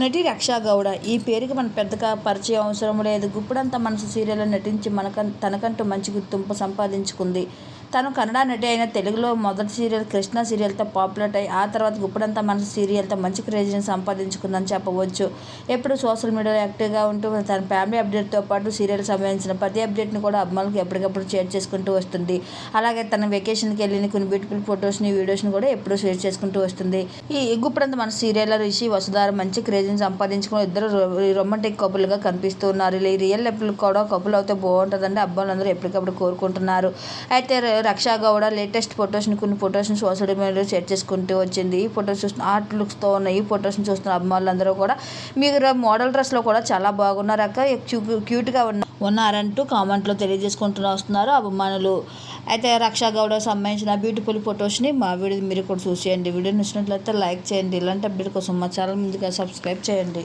నటి రక్షా గౌడ ఈ పేరుకి మన పెద్దగా పరిచయం అవసరం లేదు. గుప్పుడంత మనసు సీరియల్లో నటించి మనక తనకంటూ మంచి గుర్తింపు సంపాదించుకుంది. తను కన్నడ నటి అయిన తెలుగులో మొదటి సీరియల్ కృష్ణ సీరియల్తో పాపులర్ అయ్యి ఆ తర్వాత గుప్పడంత మనసు సీరియల్తో మంచి క్రేజ్ని సంపాదించుకుందని చెప్పవచ్చు. ఎప్పుడు సోషల్ మీడియాలో యాక్టివ్గా ఉంటూ తన ఫ్యామిలీ అప్డేట్తో పాటు సీరియల్ సంబంధించిన ప్రతి అప్డేట్ని కూడా అభిమానులకు ఎప్పటికప్పుడు షేర్ చేసుకుంటూ వస్తుంది. అలాగే తన వెకేషన్కి వెళ్ళిన కొన్ని బ్యూటిఫుల్ ఫొటోస్ని వీడియోస్ని కూడా ఎప్పుడూ షేర్ చేసుకుంటూ వస్తుంది. ఈ గుప్పడంత మన సీరియల్లో రిషి వసుధార మంచి క్రేజ్ని సంపాదించుకుని ఇద్దరు రొమాంటిక్ కపుల్గా కనిపిస్తూ ఉన్నారు ఈ రియల్ లైఫ్లో కూడా కపుల్ అవుతే బాగుంటుందండి అబ్బాయిలందరూ ఎప్పటికప్పుడు కోరుకుంటున్నారు. అయితే రక్షా గౌడ లేటెస్ట్ ఫొటోస్ని కొన్ని ఫొటోస్ని సోషల్ మీడియాలో షేర్ చేసుకుంటూ వచ్చింది. ఈ ఫొటోస్ చూస్తున్న ఆర్ట్ లుక్స్తో ఉన్న ఈ ఫొటోస్ని చూస్తున్న అభిమానులందరూ కూడా మీరు మోడల్ డ్రెస్లో కూడా చాలా బాగున్నారు అక్క. క్యూట్గా ఉన్న ఉన్నారంటూ కామెంట్లో తెలియజేసుకుంటూ వస్తున్నారు అభిమానులు. అయితే రక్షా గౌడ సంబంధించిన బ్యూటిఫుల్ ఫొటోస్ని మా వీడియో మీరు కూడా చూసేయండి. వీడియో నచ్చినట్లయితే లైక్ చేయండి. ఇలాంటి అప్డేట్ కోసం మా ఛానల్ ముందుగా సబ్స్క్రైబ్ చేయండి.